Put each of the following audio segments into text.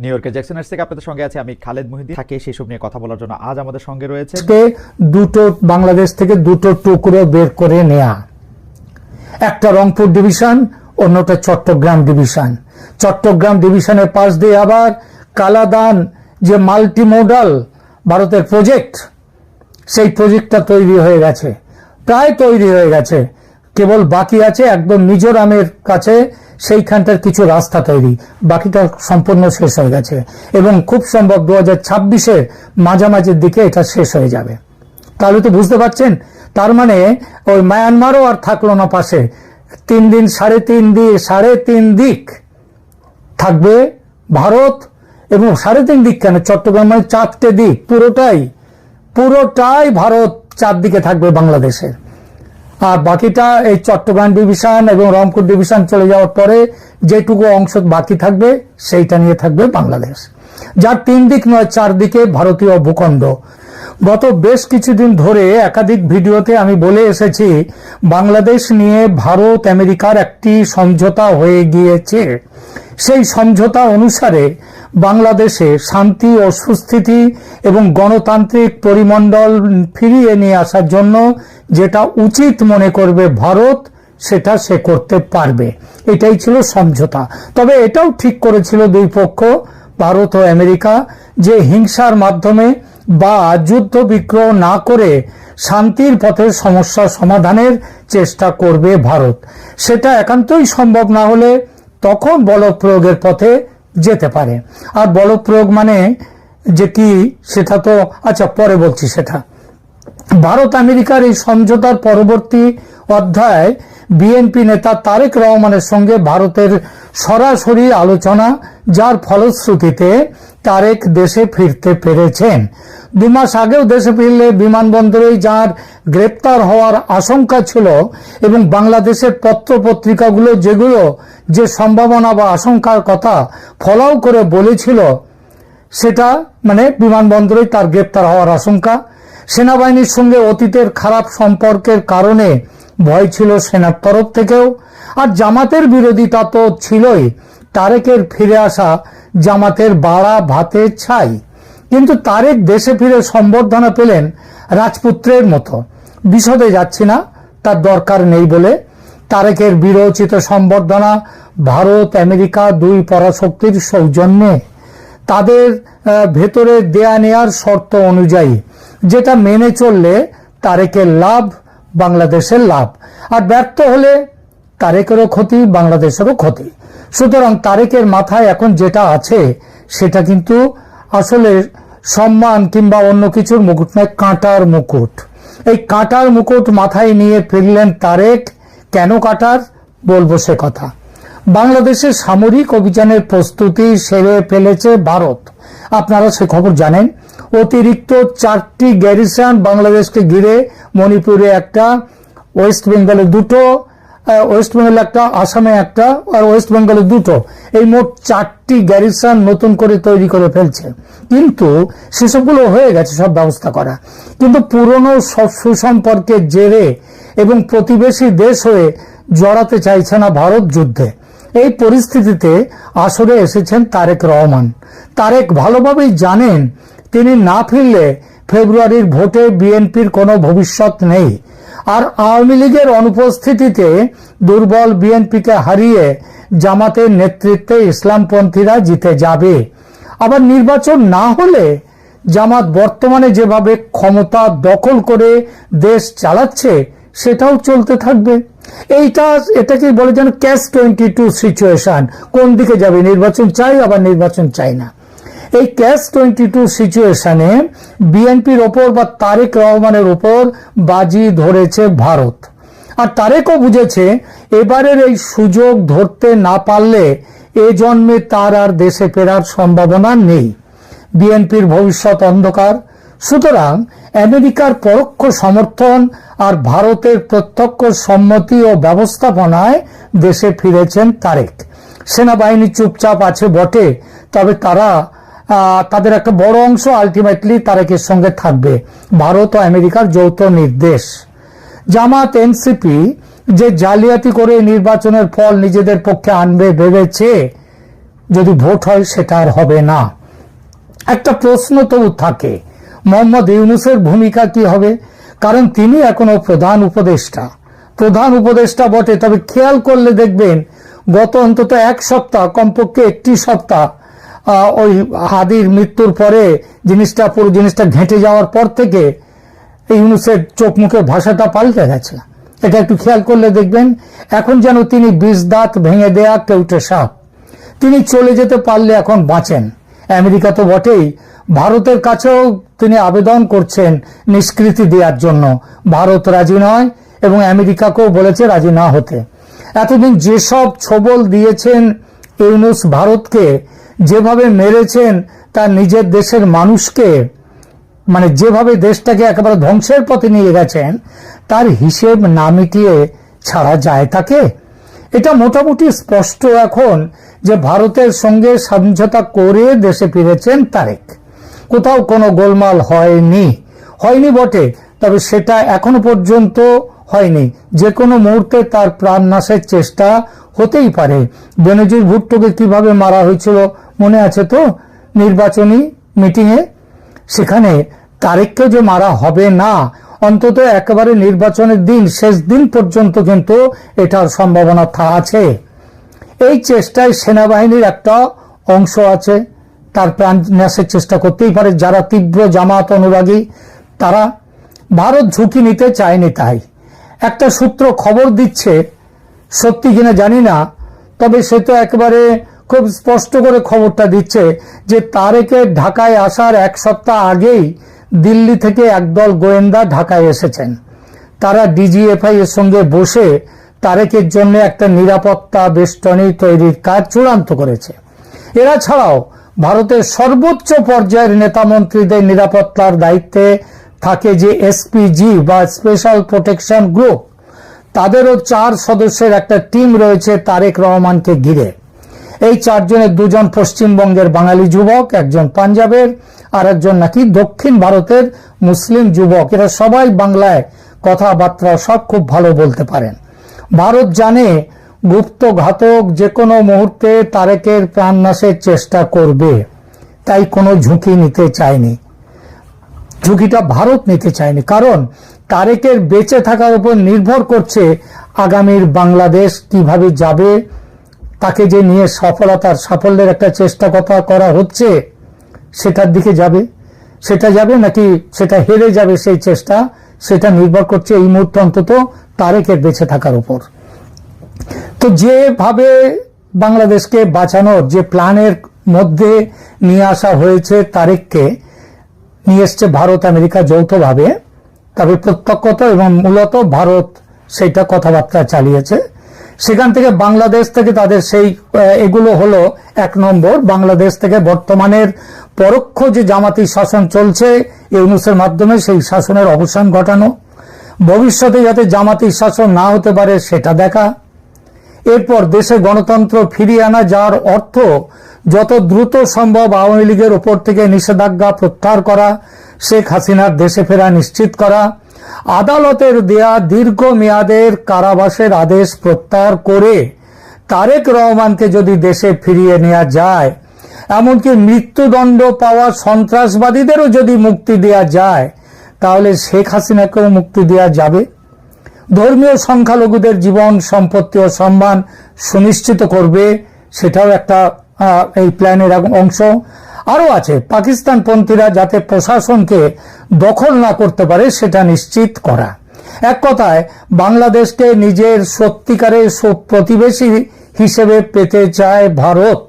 New ইয়র্কের জ্যাকসনের থেকে আপনাদের সঙ্গে আছে আমি খালেদ মহিদ্দিন। থাকে সেসব নিয়ে কথা বলার জন্য আজ আমাদের সঙ্গে রয়েছে দুটো বাংলাদেশ থেকে দুটো টুকরো বের করে নেয়া। একটা রংপুর ডিভিশন অন্যটা চট্টগ্রাম ডিভিশন চট্টগ্রাম ডিভিশনের পাশ দিয়ে আবার কালাদান যে মাল্টি মোডাল ভারতের প্রজেক্ট সেই প্রজেক্টটা তৈরি হয়ে গেছে। প্রায় তৈরি হয়ে গেছে। কেবল বাকি আছে একদম মিজোরামের কাছে সেইখানটার কিছু রাস্তা তৈরি। বাকিটা সম্পূর্ণ শেষ হয়ে গেছে। এবং খুব সম্ভব দু হাজার ছাব্বিশের মাঝামাঝির দিকে এটা শেষ হয়ে যাবে। তাহলে তো বুঝতে পারছেন? তার মানে ওই মায়ানমারও আর থাকল না পাশে। তিন দিন, সাড়ে তিন দিন সাড়ে তিন দিক থাকবে ভারত এবং সাড়ে তিন দিক কেন? চট্টগ্রাম মানে চারটে দিক। পুরোটাই পুরোটাই ভারত চারদিকে থাকবে বাংলাদেশের। আর বাকিটা এই চট্টগ্রাম ডিভিশন এবং রংপুর ডিভিশন চলে যাওয়ার পরে যেটুকু অংশ বাকি থাকবে, সেইটা নিয়ে থাকবে বাংলাদেশ। যার তিন দিক নয় চারদিকে ভারতীয় ভূখণ্ড। গত বেশ কিছুদিন ধরে একাধিক ভিডিওতে আমি বলে এসেছি, বাংলাদেশ নিয়ে ভারত, আমেরিকার একটি সমঝোতা হয়ে গিয়েছে। সেই সমঝোতা অনুসারে বাংলাদেশে শান্তি ও সুস্থিতি এবং গণতান্ত্রিক পরিমণ্ডল ফিরিয়ে নিয়ে আসার জন্য যেটা উচিত মনে করবে ভারত, সেটা সে করতে পারবে। এটাই ছিল সমঝোতা। তবে এটাও ঠিক করেছিল দুই পক্ষ, ভারত ও আমেরিকা, যে হিংসার মাধ্যমে বা যুদ্ধ বিগ্রহ না করে শান্তির পথে সমস্যা সমাধানের চেষ্টা করবে ভারত। সেটা একান্তই সম্ভব না হলে তখন বল প্রয়োগের পথে যেতে পারে। আর বল প্রয়োগ মানে যে কি, সেটা তো আচ্ছা পরে বলছি সেটা। ভারত আমেরিকার এই সমঝোতার পরবর্তী অধ্যায় বিএনপি নেতা তারেক রহমানের সঙ্গে ভারতের সরাসরি আলোচনা, যার ফলশ্রুতিতে তারেক দেশে ফিরতে পেরেছেন। দু মাস আগেও দেশে ফিরলে বিমানবন্দরেই যার গ্রেপ্তার হওয়ার আশঙ্কা ছিল এবং বাংলাদেশের পত্র পত্রিকাগুলো যেগুলো যে সম্ভাবনা বা আশঙ্কার কথা ফলাও করে বলেছিল, সেটা মানে বিমানবন্দরে তার গ্রেপ্তার হওয়ার আশঙ্কা। সেনাবাহিনীর সঙ্গে অতীতের খারাপ সম্পর্কের কারণে ভয় ছিল সেনার তরফ থেকেও। আর জামাতের বিরোধিতা তো ছিলই। তারেকের ফিরে আসা জামাতের বাড়া, ভাতে, ছাই। কিন্তু তারেক দেশে ফিরে সম্বর্ধনা পেলেন রাজপুত্রের মতো। বিশদে যাচ্ছি না, তার দরকার নেই বলে। তারেকের বিরোচিত সম্বর্ধনা ভারত, আমেরিকা দুই পরাশক্তির সৌজন্যে। তাদের ভেতরে দেয়া নেয়ার শর্ত অনুযায়ী যেটা মেনে চললে তারেকের লাভ, বাংলাদেশের লাভ। আর ব্যর্থ হলে তারেকেরও ক্ষতি, বাংলাদেশেরও ক্ষতি। সুতরাং তারেকের মাথায় এখন যেটা আছে, সেটা কিন্তু আসলে সম্মান কিংবা অন্য কিছুর মুকুট নয়, কাঁটার মুকুট। এই কাঁটার মুকুট মাথায় নিয়ে ফিরলেন তারেক, কেন কাটার? বলব সে কথা। বাংলাদেশের সামরিক অভিযানের প্রস্তুতি সেরে ফেলেছে ভারত। আপনারা সে খবর জানেন, অতিরিক্ত চারটি গ্যারিসন বাংলাদেশকে ঘিরে মণিপুরে একটা ওয়েস্ট বেঙ্গলে দুটো ওয়েস্ট বেঙ্গল একটা, আসামে একটা, আর ওয়েস্ট বেঙ্গলে দুটো। এই মোট চারটি গ্যারিসন নতুন করে তৈরি করে ফেলছে। কিন্তু সেসবগুলো হয়ে গেছে সব ব্যবস্থা করা। কিন্তু পুরনো সব সুসম্পর্কের জেরে এবং প্রতিবেশী দেশ হয়ে জড়াতে চাইছে না ভারত যুদ্ধে। এই পরিস্থিতিতে আসরে এসেছেন তারেক রহমান। তারেক ভালোভাবেই জানেন তিনি না ফিরলে ফেব্রুয়ারির ভোটে বিএনপির কোনো ভবিষ্যৎ নেই। আর আওয়ামী লীগের অনুপস্থিতিতে দুর্বল বিএনপিকে হারিয়ে জামাতের নেতৃত্বে ইসলামপন্থীরা জিতে যাবে। আবার নির্বাচন না হলে জামাত বর্তমানে যেভাবে ক্ষমতা দখল করে দেশ চালাচ্ছে, সেটাও চলতে থাকবে। এইটা এটাকে বলে যেন ক্যাশ টোয়েন্টি টু সিচুয়েশন কোন দিকে যাবে? নির্বাচন চাই, আবার নির্বাচন চাই না। এই ক্যাশ টোয়েন্টি টু সিচুয়েশনে বিএনপির ওপর বা তারেক রহমানের ওপর বাজি ধরেছে ভারত। আর তারেকও বুঝেছে, এবারের এই সুযোগ ধরতে না পারলে এ জন্মে তার আর দেশে ফেরার সম্ভাবনা নেই। বিএনপির ভবিষ্যৎ অন্ধকার। সুতরাং আমেরিকার পরোক্ষ সমর্থন আর ভারতের প্রত্যক্ষ সম্মতি ও ব্যবস্থাপনায় দেশে ফিরেছেন তারেক। সেনাবাহিনী চুপচাপ আছে বটে, তবে তারা তাদের একটা বড় অংশ আলটিমেটলি তারেকের সঙ্গে থাকবে। ভারত ও আমেরিকার যৌথ নির্দেশ। জামাত, এনসিপি যে জালিয়াতি করে নির্বাচনের ফল নিজেদের পক্ষে আনবে ভেবেছে, যদি ভোট হয় সেটা আর হবে না। একটা প্রশ্ন তবু থাকে, মোহাম্মদ ইউনুসের ভূমিকা কি হবে? কারণ তিনি এখনও প্রধান উপদেষ্টা। প্রধান উপদেষ্টা বটে, তবে খেয়াল করলে দেখবেন, গত অন্তত এক সপ্তাহ, কমপক্ষে একটি সপ্তাহ ওই হাদির মৃত্যুর পরে জিনিসটা পুরো জিনিসটা ঘেঁটে যাওয়ার পর থেকে ইউনুসের চোখ মুখের ভাষাটা পাল্টে গেছে। এটা একটু খেয়াল করলে দেখবেন, এখন যেন তিনি বিষ দাঁত ভেঙে দেয়া কেউটে সাপ। তিনি চলে যেতে পারলে এখন বাঁচেন। আমেরিকা তো বটেই। ভারতের কাছেও তিনি আবেদন করছেন নিষ্কৃতি দেওয়ার জন্য। ভারত রাজি নয় এবং আমেরিকাকেও বলেছে রাজি না হতে। এতদিন যেসব ছবল দিয়েছেন ইউনুস ভারতকে মেরেছেন তার নিজের দেশের মানুষকে মানে যেভাবে দেশটাকে একেবারে ধ্বংসের পথে নিয়ে গেছেন, তার হিসেব না মিটিয়ে ছাড়া যায় তাকে? এটা মোটামুটি স্পষ্ট এখন যে ভারতের সঙ্গে সমঝোতা করে দেশে ফিরেছেন তারেক। কোথাও কোনো গোলমাল হয়নি। হয়নি বটে, তবে সেটা এখনও পর্যন্ত হয়নি। যে কোনো মুহূর্তে তার প্রাণ নাশের চেষ্টা হতেই পারে। বেনজির ভুট্টোকে কীভাবে মারা হয়েছিল মনে আছে তো? নির্বাচনী মিটিংয়ে। সেখানে তারিখকে যে মারা হবে না, অন্তত একেবারে নির্বাচনের দিন, শেষ দিন পর্যন্ত কিন্তু এটার সম্ভাবনা থা, আছে। এই চেষ্টায় সেনাবাহিনীর একটা অংশ আছে। তার প্রাণ ন্যাসের চেষ্টা করতেই পারে। যারা তীব্র জামাত অনুরাগী, তারা ভারত ঝুঁকি নিতে চায়নি তাই। একটা সূত্র খবর দিচ্ছে, সত্যি কিনা জানি না, তবে সে তো একেবারে খুব স্পষ্ট করে খবরটা দিচ্ছে যে তারেকের ঢাকায় আসার এক সপ্তাহ আগেই দিল্লি থেকে একদল গোয়েন্দা ঢাকায় এসেছেন। তারা ডিজিএফআই এর সঙ্গে বসে তারেকের জন্য একটা নিরাপত্তা বেষ্টনী তৈরির কাজ চূড়ান্ত করেছে। এরা ছাড়াও ভারতের সর্বোচ্চ পর্যায়ের নেতা মন্ত্রীদের নিরাপত্তার দায়িত্বে থাকে যে এসপিজি বা স্পেশাল প্রোটেকশন গ্রুপ। তাদেরও চার সদস্যের একটা টিম রয়েছে তারেক রহমানকে ঘিরে। এই চারজনের দুজন পশ্চিমবঙ্গের বাঙালি যুবক, একজন পাঞ্জাবের আর একজন নাকি দক্ষিণ ভারতের মুসলিম যুবক। এরা সবাই বাংলায় কথাবার্তা সব খুব ভালো বলতে পারেন। ভারত জানে গুপ্ত ঘাতক যে কোনো মুহূর্তে তারেকের প্রাণনাশের চেষ্টা করবে, তাই কোনো ঝুঁকি নিতে চায়নি। ঝুঁকিটা ভারত নিতে চায়নি, কারণ তারেকের বেঁচে থাকার উপর নির্ভর করছে আগামীর বাংলাদেশ কীভাবে যাবে তাকে যে নিয়ে সফলতার সাফল্যের একটা চেষ্টা কথা করা হচ্ছে, সেটার দিকে যাবে। সেটা যাবে নাকি সেটা হেরে যাবে সেই চেষ্টা, সেটা নির্ভর করছে এই মুহূর্তে অন্তত তারেকের বেঁচে থাকার উপর। তো যেভাবে বাংলাদেশকে বাঁচানোর, যে প্ল্যানের মধ্যে নিয়ে আসা হয়েছে তারেককে, নিয়ে এসছে ভারত, আমেরিকা যৌথভাবে, তবে প্রত্যক্ষত এবং মূলত ভারত সেইটা কথাবার্তা চালিয়েছে। সেখান থেকে বাংলাদেশ থেকে তাদের সেই এগুলো হলো এক নম্বর। বাংলাদেশ থেকে বর্তমানের পরোক্ষ যে জামাতি শাসন চলছে ইউনুসের মাধ্যমে, সেই শাসনের অবসান ঘটানো। ভবিষ্যতে যাতে জামাতি শাসন না হতে পারে, সেটা দেখা। এরপর দেশে গণতন্ত্র ফিরিয়ে আনা যার অর্থ যত দ্রুত সম্ভব আওয়ামী লীগের ওপর থেকে নিষেধাজ্ঞা প্রত্যাহার করা, শেখ হাসিনার দেশে ফেরা নিশ্চিত করা আদালতের দেয়া দীর্ঘ মেয়াদের কারাবাসের আদেশ প্রত্যাহার করে তারেক রহমানকে যদি দেশে ফিরিয়ে নেওয়া যায়, এমনকি মৃত্যুদণ্ড পাওয়া সন্ত্রাসবাদীদেরও যদি মুক্তি দেওয়া যায়, তাহলে শেখ হাসিনাকেও মুক্তি দেওয়া যাবে। ধর্মীয় সংখ্যালঘুদের জীবন, সম্পত্তি ও সম্মান সুনিশ্চিত করবে, সেটাও একটা এই প্ল্যানের অংশ। আরও আছে, পাকিস্তানপন্থীরা যাতে প্রশাসনকে দখল না করতে পারে সেটা নিশ্চিত করা। এক কথায়, বাংলাদেশকে নিজের সত্যিকারের প্রতিবেশী হিসেবে পেতে চায় ভারত।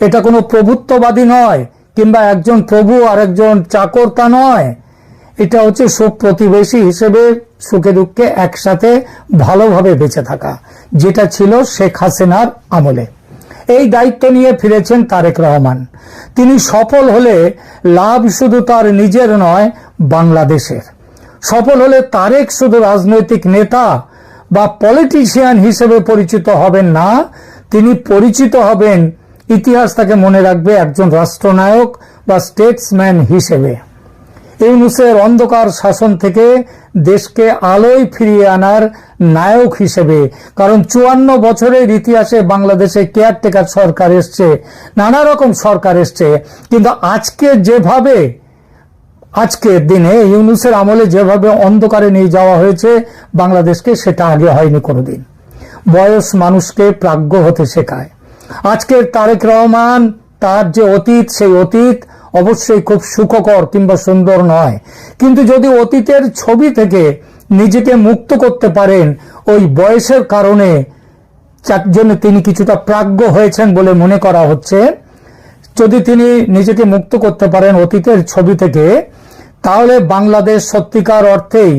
এটা কোনো প্রভুত্ববাদী নয়, কিংবা একজন প্রভু আর একজন চাকর তা নয়। এটা হচ্ছে সুখ প্রতিবেশী হিসেবে সুখে দুঃখে একসাথে ভালোভাবে বেঁচে থাকা, যেটা ছিল শেখ হাসিনার আমলে। এই দায়িত্ব নিয়ে ফিরেছেন তারেক রহমান। তিনি সফল হলে লাভ শুধু তার নিজের নয়, বাংলাদেশের। সফল হলে তারেক শুধু রাজনৈতিক নেতা বা পলিটিশিয়ান হিসেবে পরিচিত হবেন না, তিনি পরিচিত হবেন ইতিহাস তাকে মনে রাখবে একজন রাষ্ট্রনায়ক বা স্টেটসম্যান হিসেবে। ইউনুসের অন্ধকার শাসন থেকে দেশকে আলোয় ফিরিয়ে আনার নায়ক হিসেবে, কারণ চুয়ান্ন বছরের ইতিহাসে বাংলাদেশে কেয়ারটেকার সরকার এসছে, নানা রকম সরকার এসছে। কিন্তু আজকে যেভাবে আজকের দিনে ইউনুসের আমলে যেভাবে অন্ধকারে নিয়ে যাওয়া হয়েছে, বাংলাদেশকে সেটা আগে হয়নি কোনোদিন। বয়স মানুষকে প্রাজ্ঞ হতে শেখায়। আজকের তারেক রহমান, তার যে অতীত, সেই অতীত অবশ্যই খুব সুখকর কিংবা সুন্দর নয়। কিন্তু যদি অতীতের ছবি থেকে নিজেকে মুক্ত করতে পারেন, ওই বয়সের কারণে যার জন্য তিনি কিছুটা প্রাজ্ঞ হয়েছেন বলে মনে করা হচ্ছে। যদি তিনি নিজেকে মুক্ত করতে পারেন অতীতের ছবি থেকে, তাহলে বাংলাদেশ সত্যিকার অর্থেই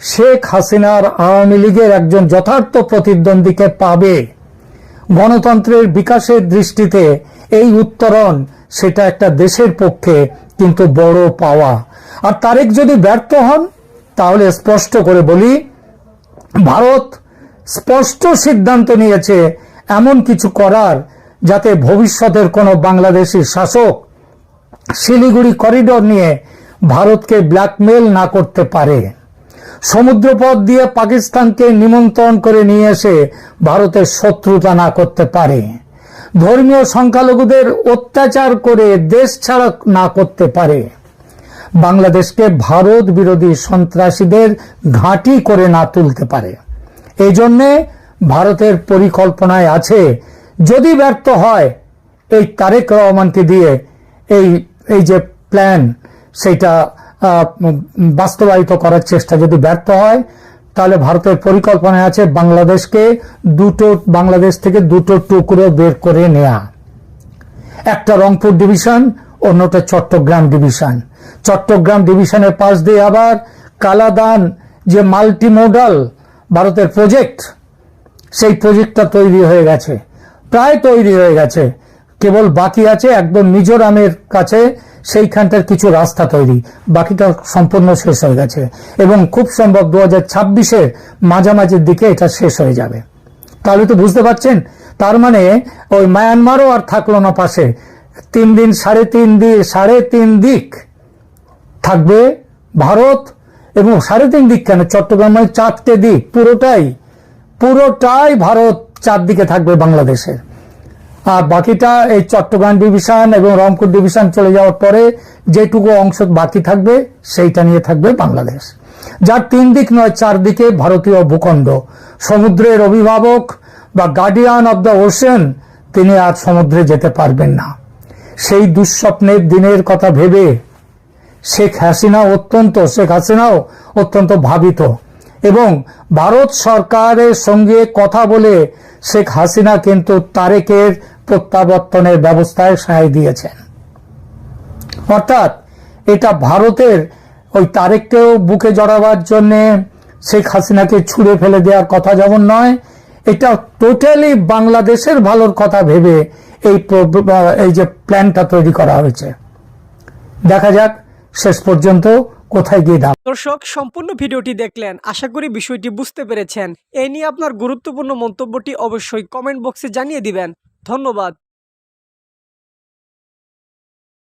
শেখ হাসিনার আওয়ামী লীগের একজন যথার্থ প্রতিদ্বন্দ্বীকে পাবে। গণতন্ত্রের বিকাশের দৃষ্টিতে এই উত্তরণ সেটা একটা দেশের পক্ষে কিন্তু বড় পাওয়া। আর তারেক যদি ব্যর্থ হন, তাহলে স্পষ্ট করে বলি, ভারত স্পষ্ট সিদ্ধান্ত নিয়েছে এমন কিছু করার যাতে ভবিষ্যতের কোনো বাংলাদেশি শাসক শিলিগুড়ি করিডোর নিয়ে ভারতকে ব্ল্যাকমেল না করতে পারে। সমুদ্রপথ দিয়ে পাকিস্তানকে নিমন্ত্রণ করে নিয়ে এসে ভারতের শত্রুতা না করতে পারে। ধর্মীয় সংখ্যালঘুদের অত্যাচার করে দেশ ছাড়া না করতে পারে। বাংলাদেশকে ভারত বিরোধী সন্ত্রাসীদের ঘাঁটি করে না তুলতে পারে। এই জন্যে ভারতের পরিকল্পনায় আছে, যদি ব্যর্থ হয়, এই তারেক রহমানকে দিয়ে এই এই যে প্ল্যান সেটা বাস্তবায়িত করার চেষ্টা যদি ব্যর্থ হয় তাহলে ভারতের পরিকল্পনায় আছে বাংলাদেশকে দুটো, বাংলাদেশ থেকে দুটো টুকরো বের করে নেয়া। একটা রংপুর ডিভিশন, অন্যটা চট্টগ্রাম ডিভিশন। চট্টগ্রাম ডিভিশনের পাশ দিয়ে আবার কালাদান যে মাল্টি মডাল ভারতের প্রজেক্ট, সেই প্রজেক্টটা তৈরি হয়ে গেছে। প্রায় তৈরি হয়ে গেছে। কেবল বাকি আছে একদম মিজোরামের কাছে সেইখানটার কিছু রাস্তা তৈরি। বাকিটা সম্পূর্ণ শেষ হয়ে গেছে। এবং খুব সম্ভব দু হাজার ছাব্বিশের মাঝামাঝির দিকে এটা শেষ হয়ে যাবে। তাহলে তো বুঝতে পারছেন, তার মানে ওই মায়ানমারও আর থাকল না পাশে। তিন দিন সাড়ে তিন দিন সাড়ে তিন দিক থাকবে ভারত এবং সাড়ে তিন দিক কেন? চট্টগ্রামের চারটে দিক, পুরোটাই পুরোটাই ভারত চারদিকে থাকবে বাংলাদেশের। আর বাকিটা এই চট্টগ্রাম ডিভিশন এবং রংপুর ডিভিশন চলে যাওয়ার পরে যেটুকু অংশ বাকি থাকবে, সেইটা নিয়ে থাকবে বাংলাদেশ। যার তিন দিক নয় চারদিকে ভারতীয় ভূখণ্ড। সমুদ্রের অভিভাবক বা গার্ডিয়ান অব দ্য ওশেন তিনি আজ সমুদ্রে যেতে পারবেন না। সেই দুঃস্বপ্নের দিনের কথা ভেবে শেখ হাসিনা অত্যন্ত, শেখ হাসিনাও অত্যন্ত ভাবিত এবং ভারত সরকারের সঙ্গে কথা বলে শেখ হাসিনা কিন্তু তারেকের প্রত্যাবর্তনের ব্যবস্থায় সায় দিয়েছেন। অর্থাৎ এটা ভারতের ওই তারেককেও বুকে জড়াবার জন্যে শেখ হাসিনাকে ছুঁড়ে ফেলে দেওয়ার কথা যেমন নয়, এটা টোটালি বাংলাদেশের ভালোর কথা ভেবে এই এই যে প্ল্যানটা তৈরি করা হয়েছে। দেখা যাক শেষ পর্যন্ত কোথায় গিয়ে দাম দর্শক, সম্পূর্ণ ভিডিওটি দেখলেন। আশা করি বিষয়টি বুঝতে পেরেছেন। এই নিয়ে আপনার গুরুত্বপূর্ণ মন্তব্যটি অবশ্যই কমেন্ট বক্সে জানিয়ে দিবেন। ধন্যবাদ।